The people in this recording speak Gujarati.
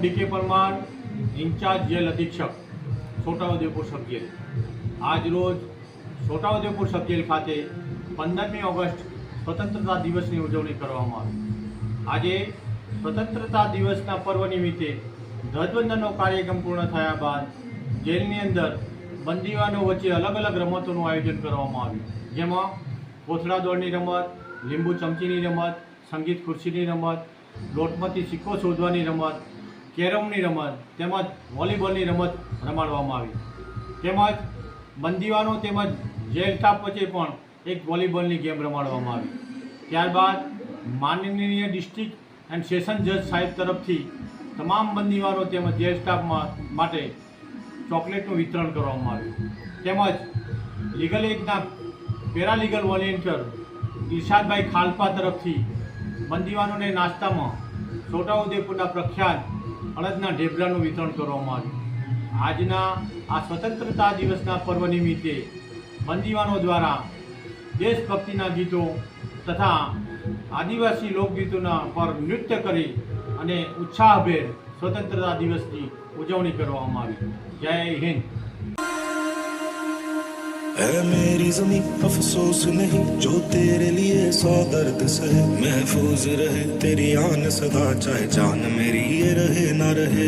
ડીકે પરમાર, ઇન્ચાર્જ જેલ અધિક્ષક, છોટાઉદેપુર સબ જેલ. આજ રોજ છોટાઉદેપુર સબ ખાતે પંદરમી ઓગસ્ટ સ્વતંત્રતા દિવસની ઉજવણી કરવામાં આવી. આજે સ્વતંત્રતા દિવસના પર્વ નિમિત્તે ધ્વજવંદનનો કાર્યક્રમ પૂર્ણ થયા બાદ જેલની અંદર બંદીવાનો વચ્ચે અલગ અલગ રમતોનું આયોજન કરવામાં આવ્યું. જેમાં કોથળા દોડની રમત, લીંબુ ચમચીની રમત, સંગીત ખુરશીની રમત, લોટમાંથી સિક્કો શોધવાની રમત, કેરમની રમત, તેમજ વોલીબોલની રમત રમાડવામાં આવી. તેમજ બંદીવાનો તેમજ જેલ સ્ટાફ વચ્ચે પણ એક વોલીબોલની ગેમ રમાડવામાં આવી. ત્યારબાદ માનનીય ડિસ્ટ્રિક્ટ એન્ડ સેશન જજ સાહેબ તરફથી તમામ બંદીવાનો તેમજ જેલ સ્ટાફ માટે ચોકલેટનું વિતરણ કરવામાં આવ્યું. તેમજ લીગલ એડના પેરાલીગલ વોલેન્ટિયર ઇરશાદભાઈ ખાલપા તરફથી બંદીવાનોને નાસ્તામાં છોટાઉદેપુરના પ્રખ્યાત અડદના ઢેબરાનું વિતરણ કરવામાં આવ્યું. આજના આ સ્વતંત્રતા દિવસના પર્વ નિમિત્તે બંદીવાનો દ્વારા દેશભક્તિના ગીતો તથા આદિવાસી લોકગીતોના પર નૃત્ય કરી અને ઉત્સાહભેર સ્વતંત્રતા દિવસની ઉજવણી કરવામાં આવી જય હિન્દ है मेरी जमी अफसोस नहीं जो तेरे लिए सौ दर्द सहे महफूज रहे तेरी आन सदा चाहे जान मेरी ये रहे ना रहे